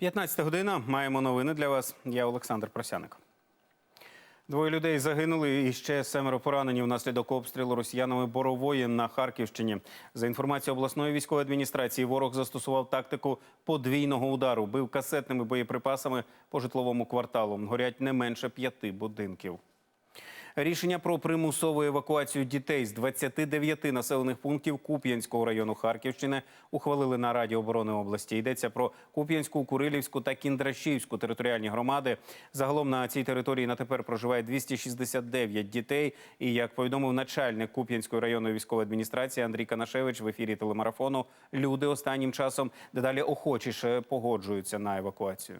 15 година. Маємо новини для вас. Я Олександр Просяник. Двоє людей загинули і ще семеро поранені внаслідок обстрілу росіянами борової на Харківщині. За інформацією обласної військової адміністрації, ворог застосував тактику подвійного удару, бив касетними боєприпасами по житловому кварталу. Горять не менше п'яти будинків. Рішення про примусову евакуацію дітей з 29 населених пунктів Куп'янського району Харківщини ухвалили на Раді оборони області. Йдеться про Куп'янську, Курилівську та Кіндрашівську територіальні громади. Загалом на цій території на тепер проживає 269 дітей. І як повідомив начальник Куп'янської районної військової адміністрації Андрій Канашевич в ефірі телемарафону, люди останнім часом дедалі охочіше погоджуються на евакуацію.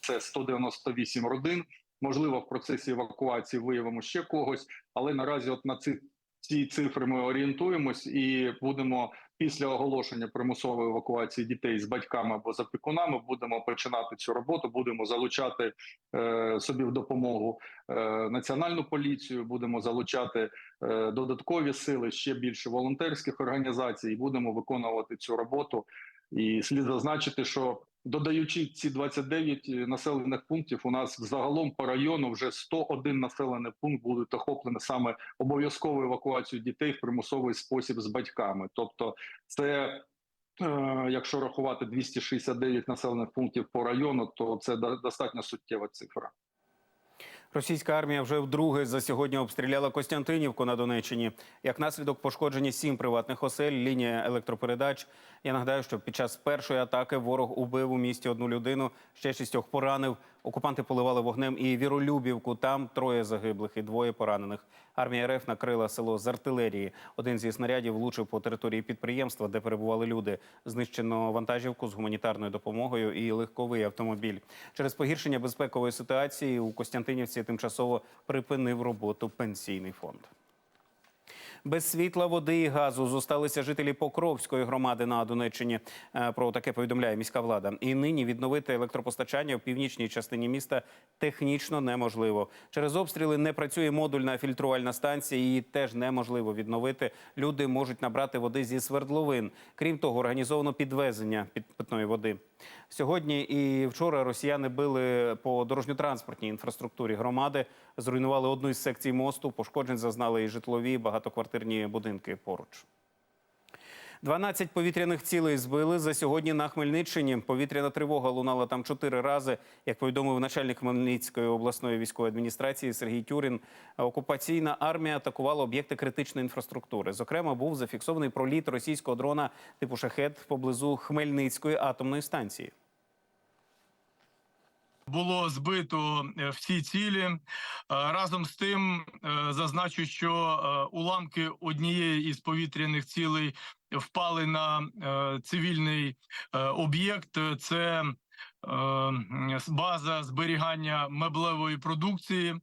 це 198 родин. Можливо, в процесі евакуації виявимо ще когось, але наразі, от на ці, ці цифри ми орієнтуємось і будемо після оголошення примусової евакуації дітей з батьками або з опікунами. Будемо починати цю роботу. Будемо залучати е, собі в допомогу е, національну поліцію. Будемо залучати е, додаткові сили, ще більше волонтерських організацій. і Будемо виконувати цю роботу. І слід зазначити, що додаючи ці 29 населених пунктів, у нас загалом по району вже 101 населений пункт будуть охоплені саме обов'язковою евакуацією дітей в примусовий спосіб з батьками. Тобто, це е, якщо рахувати 269 населених пунктів по району, то це до- достатньо суттєва цифра. Російська армія вже вдруге за сьогодні обстріляла Костянтинівку на Донеччині. Як наслідок пошкоджені сім приватних осель, лінія електропередач. Я нагадаю, що під час першої атаки ворог убив у місті одну людину, ще шістьох поранив. Окупанти поливали вогнем і Віролюбівку. Там троє загиблих і двоє поранених. Армія РФ накрила село з артилерії. Один зі снарядів влучив по території підприємства, де перебували люди. Знищено вантажівку з гуманітарною допомогою і легковий автомобіль. Через погіршення безпекової ситуації у Костянтинівці тимчасово припинив роботу пенсійний фонд. Без світла, води і газу зосталися жителі Покровської громади на Донеччині. Е, Про таке повідомляє міська влада. І нині відновити електропостачання в північній частині міста технічно неможливо. Через обстріли не працює модульна фільтрувальна станція. Її теж неможливо відновити. Люди можуть набрати води зі свердловин. Крім того, організовано підвезення під питної води. Сьогодні і вчора росіяни били по дорожньо-транспортній інфраструктурі громади, зруйнували одну із секцій мосту. Пошкоджень зазнали і житлові багатоквартирні будинки поруч. 12 повітряних цілей збили за сьогодні на Хмельниччині. Повітряна тривога лунала там чотири рази. Як повідомив начальник Хмельницької обласної військової адміністрації Сергій Тюрін, окупаційна армія атакувала об'єкти критичної інфраструктури. Зокрема, був зафіксований проліт російського дрона типу шахет поблизу Хмельницької атомної станції. Було збито е, всі цілі. Е, Разом з тим е, зазначу, що уламки однієї із повітряних цілей впали на цивільний об'єкт. Це база зберігання меблевої продукції.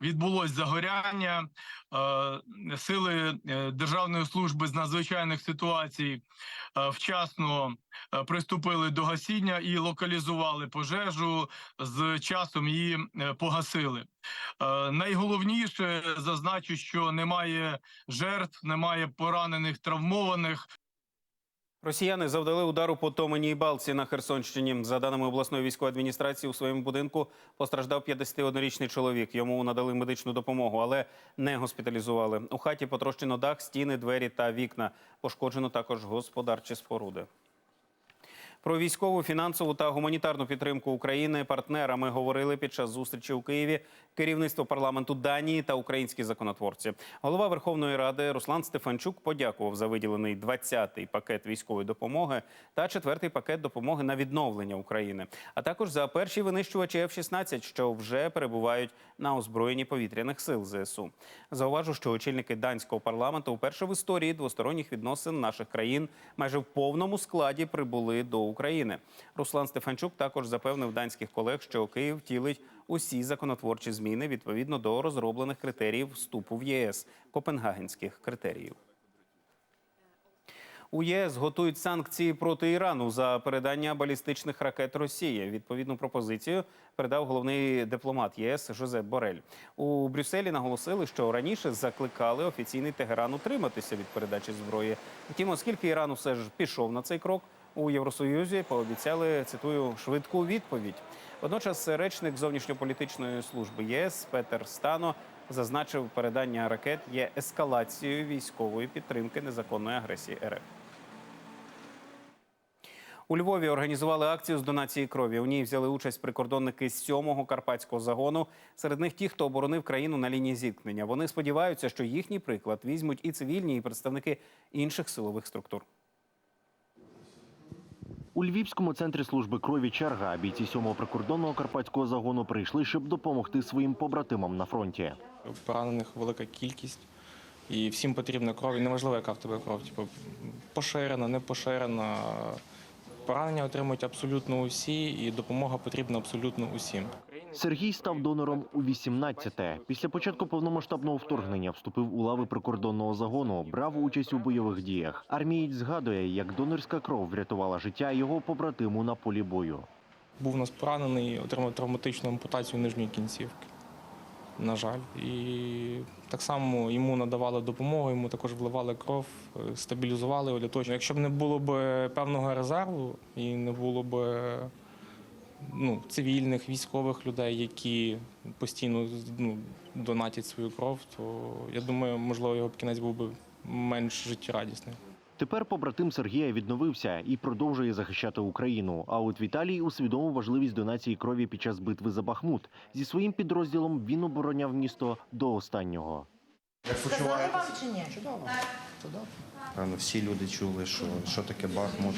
Відбулось загоряння. Е, Сили е, Державної служби з надзвичайних ситуацій е, вчасно приступили до гасіння і локалізували пожежу з часом її погасили. Найголовніше зазначу, що немає жертв, немає поранених, травмованих. Росіяни завдали удару по Томеній Балці на Херсонщині. За даними обласної військової адміністрації, у своєму будинку постраждав 51-річний чоловік. Йому надали медичну допомогу, але не госпіталізували. У хаті потрощено дах, стіни, двері та вікна. Пошкоджено також господарчі споруди. Про військову, фінансову та гуманітарну підтримку України партнерами говорили під час зустрічі у Києві керівництво парламенту Данії та українські законотворці. Голова Верховної Ради Руслан Стефанчук подякував за виділений 20-й пакет військової допомоги та 4-й пакет допомоги на відновлення України, а також за перші винищувачі F-16, що вже перебувають на озброєнні повітряних сил ЗСУ. Зауважу, що очільники данського парламенту вперше в історії двосторонніх відносин наших країн майже в повному складі прибули до України. Руслан Стефанчук також запевнив данських колег, що Київ втілить усі законотворчі зміни відповідно до розроблених критеріїв вступу в ЄС копенгагенських критеріїв. У ЄС готують санкції проти Ірану за передання балістичних ракет Росії. Відповідну пропозицію передав головний дипломат ЄС Жозеп Борель. У Брюсселі наголосили, що раніше закликали офіційний Тегеран утриматися від передачі зброї. Втім, оскільки Іран все ж пішов на цей крок, у Євросоюзі пообіцяли цитую швидку відповідь. Водночас речник зовнішньополітичної служби ЄС Петер Стано зазначив, передання ракет є ескалацією військової підтримки незаконної агресії РФ. У Львові організували акцію з донації крові. У ній взяли участь прикордонники з 7-го карпатського загону. Серед них ті, хто оборонив країну на лінії зіткнення. Вони сподіваються, що їхній приклад візьмуть і цивільні, і представники інших силових структур. У Львівському центрі служби крові черга бійці 7-го прикордонного карпатського загону прийшли, щоб допомогти своїм побратимам на фронті. поранених велика кількість, і всім потрібна кров. Неважливо, яка в тебе кров, типу, поширена, не поширена. Поранення отримують абсолютно усі, і допомога потрібна абсолютно усім. Сергій став донором у 18-те. Після початку повномасштабного вторгнення вступив у лави прикордонного загону, брав участь у бойових діях. Армієць згадує, як донорська кров врятувала життя його побратиму на полі бою. Був у нас поранений, отримав травматичну ампутацію нижньої кінцівки. На жаль, і так само йому надавали допомогу, йому також вливали кров, е, стабілізували його для того, що якщо б не було б певного резерву і не було б ну, цивільних військових людей, які постійно ну, донатять свою кров, то я думаю, можливо, його б кінець був би менш життєрадісний. Тепер побратим Сергія відновився і продовжує захищати Україну. А от Віталій усвідомив важливість донації крові під час битви за Бахмут. Зі своїм підрозділом він обороняв місто до останнього. Сказали вам чи ні? Певно, всі люди чули, що, що таке Бахмут,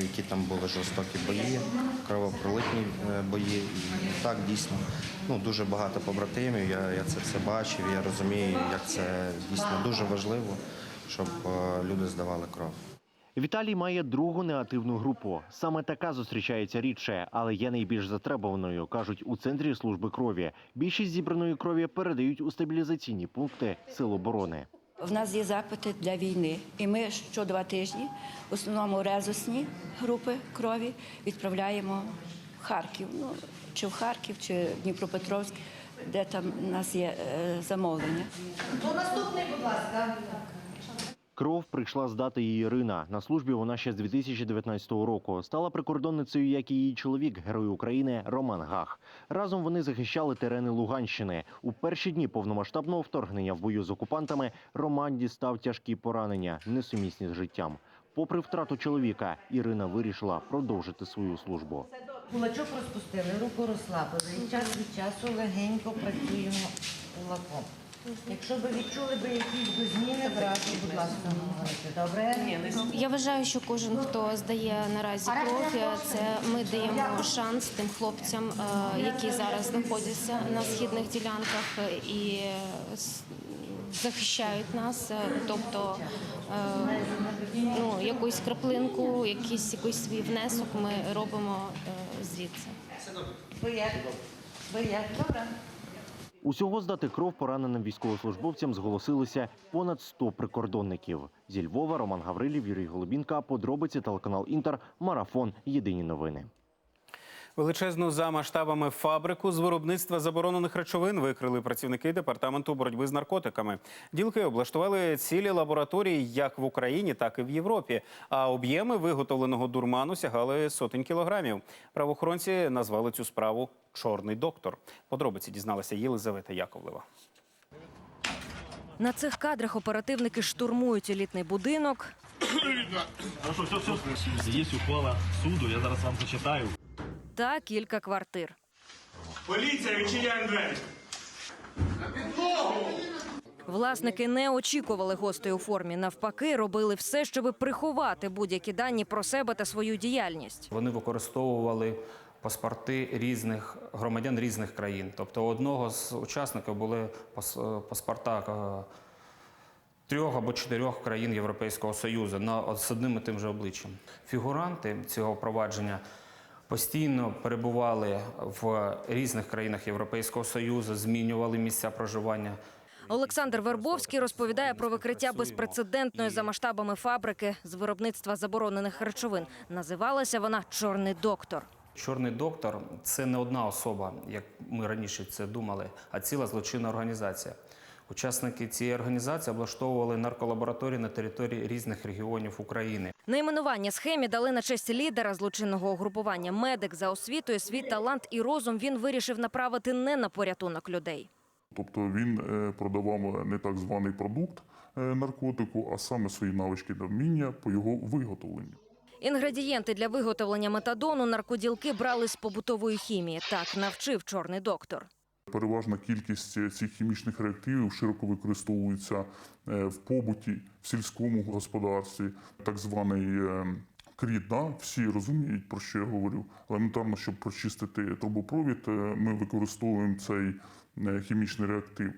які там були жорстокі бої, кровопролитні е, бої. І так дійсно ну, дуже багато побратимів. Я, я це все бачив. Я розумію, як це дійсно дуже важливо, щоб е, люди здавали кров. Віталій має другу неактивну групу. Саме така зустрічається рідше, але є найбільш затребуваною, кажуть у центрі служби крові. Більшість зібраної крові передають у стабілізаційні пункти Сил оборони. В нас є запити для війни, і ми що два тижні, в основному резусні групи крові, відправляємо в Харків. Ну, чи в Харків, чи в Дніпропетровськ, де там у нас є е, замовлення. До наступний, будь ласка? Кров прийшла здати її Ірина. На службі вона ще з 2019 року. Стала прикордонницею, як і її чоловік, герой України Роман Гах. Разом вони захищали терени Луганщини. У перші дні повномасштабного вторгнення в бою з окупантами Роман дістав тяжкі поранення, несумісні з життям. Попри втрату чоловіка, Ірина вирішила продовжити свою службу. Кулачок розпустили, руку розслабили. Час від часу легенько працюємо кулаком. Якщо ви відчули би якісь би зміни, зразу, будь ласка, говорите. Добре? Я вважаю, що кожен, хто здає наразі кров, це ми даємо шанс тим хлопцям, е, які зараз знаходяться на східних ділянках і е, захищають нас. Е, Тобто ну, якусь краплинку, якийсь, якийсь свій внесок ми робимо звідси. Ви як? Ви як? Добре. Усього здати кров пораненим військовослужбовцям зголосилися понад 100 прикордонників. Зі Львова Роман Гаврилів, Юрій Голубінка, подробиці телеканал Інтер, марафон. Єдині новини. Величезну за масштабами фабрику з виробництва заборонених речовин викрили працівники департаменту боротьби з наркотиками. Ділки облаштували цілі лабораторії як в Україні, так і в Європі. А об'єми виготовленого дурману сягали сотень кілограмів. Правоохоронці назвали цю справу Чорний доктор. Подробиці дізналася Єлизавета Яковлева. На цих кадрах оперативники штурмують елітний будинок Є ухвала суду, я зараз вам зачитаю. Та кілька квартир. Поліція, відчиняємо двері. Власники не очікували гостей у формі. Навпаки, робили все, щоб приховати будь-які дані про себе та свою діяльність. Вони використовували паспорти різних громадян різних країн. Тобто у одного з учасників були пас- паспорта е, трьох або чотирьох країн Європейського Союзу на з одним і тим же обличчям. Фігуранти цього провадження постійно перебували в різних країнах Європейського Союзу, змінювали місця проживання. Олександр Вербовський розповідає про викриття безпрецедентної за масштабами фабрики з виробництва заборонених речовин. Називалася вона Чорний доктор. Чорний доктор це не одна особа, як ми раніше це думали, а ціла злочинна організація. Учасники цієї організації облаштовували нарколабораторії на території різних регіонів України. Найменування схемі дали на честь лідера злочинного угрупування. Медик за освітою, свій талант і розум він вирішив направити не на порятунок людей. Тобто він е, продавав не так званий продукт е, наркотику, а саме свої навички та вміння по його виготовленню. Інгредієнти для виготовлення метадону наркоділки брали з побутової хімії. Так навчив чорний доктор. Переважна кількість е, цих хімічних реактивів широко використовується е, в побуті, в сільському господарстві, так званий е, кріт. Да? Всі розуміють, про що я говорю. Елементарно, щоб прочистити трубопровід, ми використовуємо цей хімічний реактив.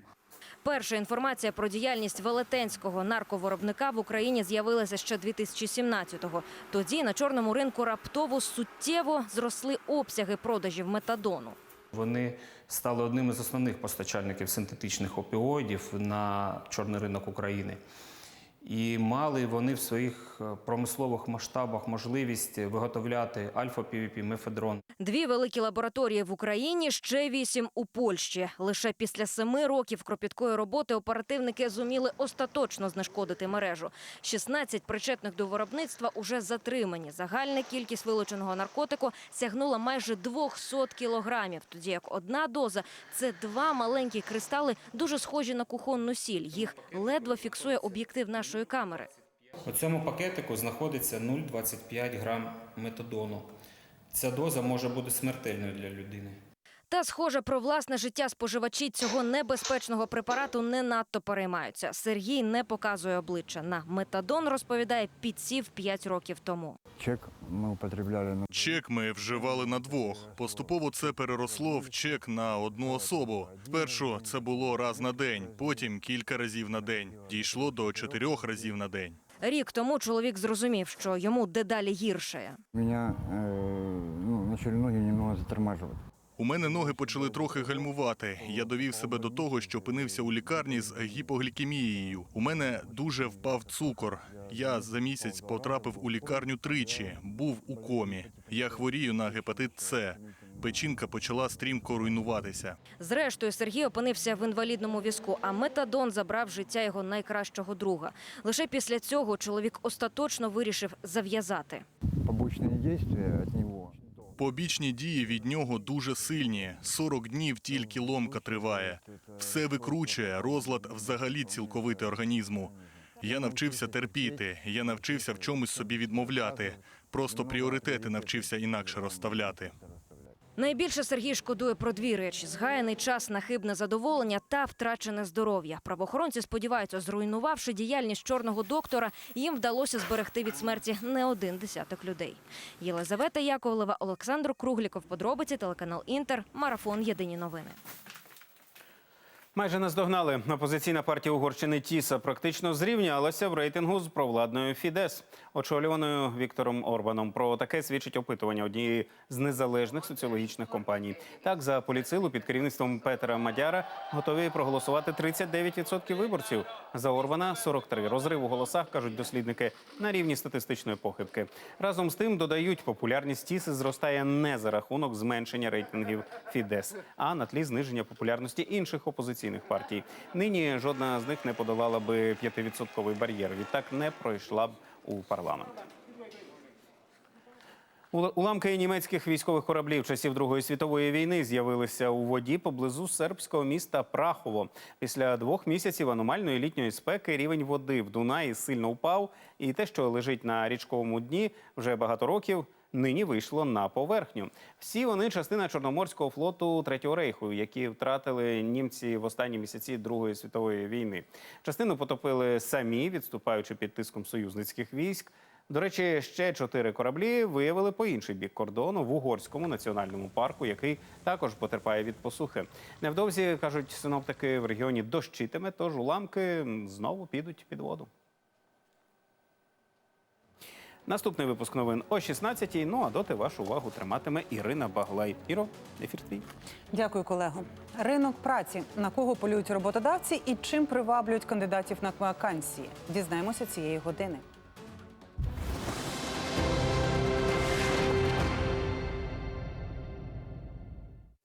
Перша інформація про діяльність велетенського нарковиробника в Україні з'явилася ще 2017-го. Тоді на чорному ринку раптово суттєво зросли обсяги продажів метадону. Вони стали одним із основних постачальників синтетичних опіоїдів на чорний ринок України. І мали вони в своїх е, промислових масштабах можливість виготовляти альфа-півіпі, мефедрон. Дві великі лабораторії в Україні, ще вісім у Польщі. Лише після семи років кропіткої роботи оперативники зуміли остаточно знешкодити мережу. 16 причетних до виробництва уже затримані. Загальна кількість вилученого наркотику сягнула майже 200 кілограмів. Тоді як одна доза це два маленькі кристали, дуже схожі на кухонну сіль. Їх ледве фіксує об'єктив нашої камери. У цьому пакетику знаходиться 0,25 грам метадону. Ця доза може бути смертельною для людини. Та, схоже, про власне життя споживачі цього небезпечного препарату не надто переймаються. Сергій не показує обличчя. На метадон розповідає, підсів 5 років тому. Чек ми употребляли на Чек ми вживали на двох. Поступово це переросло в чек на одну особу. Спершу це було раз на день, потім кілька разів на день. Дійшло до чотирьох разів на день. Рік тому чоловік зрозумів, що йому дедалі гірше. меня э, ну, начали ноги немного затормаживать. У мене ноги почали трохи гальмувати. Я довів себе до того, що опинився у лікарні з гіпоглікемією. У мене дуже впав цукор. Я за місяць потрапив у лікарню тричі, був у комі. Я хворію на гепатит С. Печінка почала стрімко руйнуватися. Зрештою, Сергій опинився в інвалідному візку, а метадон забрав життя його найкращого друга. Лише після цього чоловік остаточно вирішив зав'язати. Побочные действия от него. Побічні дії від нього дуже сильні. 40 днів тільки ломка триває. Все викручує, розлад взагалі цілковитий організму. Я навчився терпіти, я навчився в чомусь собі відмовляти. Просто пріоритети навчився інакше розставляти. Найбільше Сергій шкодує про дві речі: згаяний час на хибне задоволення та втрачене здоров'я. Правоохоронці сподіваються, зруйнувавши діяльність чорного доктора, їм вдалося зберегти від смерті не один десяток людей. Єлизавета Яковлева, Олександр Кругліков. Подробиці телеканал Інтер. Марафон. Єдині новини. Майже наздогнали. Опозиційна партія Угорщини Тіса практично зрівнялася в рейтингу з провладною Фідес, очолюваною Віктором Орбаном. Про таке свідчить опитування однієї з незалежних соціологічних компаній. Так, за поліцилу під керівництвом Петера Мадяра готові проголосувати 39% виборців. За Орбана 43. Розрив у голосах кажуть дослідники на рівні статистичної похибки. Разом з тим додають, популярність Тіси зростає не за рахунок зменшення рейтингів Фідес, а на тлі зниження популярності інших опозиційних партій. Нині жодна з них не подолала би 5% бар'єр. Відтак не пройшла б у парламент. Ула- Уламки німецьких військових кораблів часів Другої світової війни з'явилися у воді поблизу сербського міста Прахово. Після двох місяців аномальної літньої спеки рівень води в Дунаї сильно впав, і те, що лежить на річковому дні вже багато років. Нині вийшло на поверхню. Всі вони частина Чорноморського флоту Третього рейху, які втратили німці в останні місяці Другої світової війни. Частину потопили самі, відступаючи під тиском союзницьких військ. До речі, ще чотири кораблі виявили по інший бік кордону в угорському національному парку, який також потерпає від посухи. Невдовзі кажуть синоптики в регіоні дощитиме, тож уламки знову підуть під воду. Наступний випуск новин о 16-й. Ну а доти вашу увагу триматиме Ірина Баглай. Іро, ефір твій. Дякую, колего. Ринок праці на кого полюють роботодавці і чим приваблюють кандидатів на вакансії. Дізнаємося цієї години.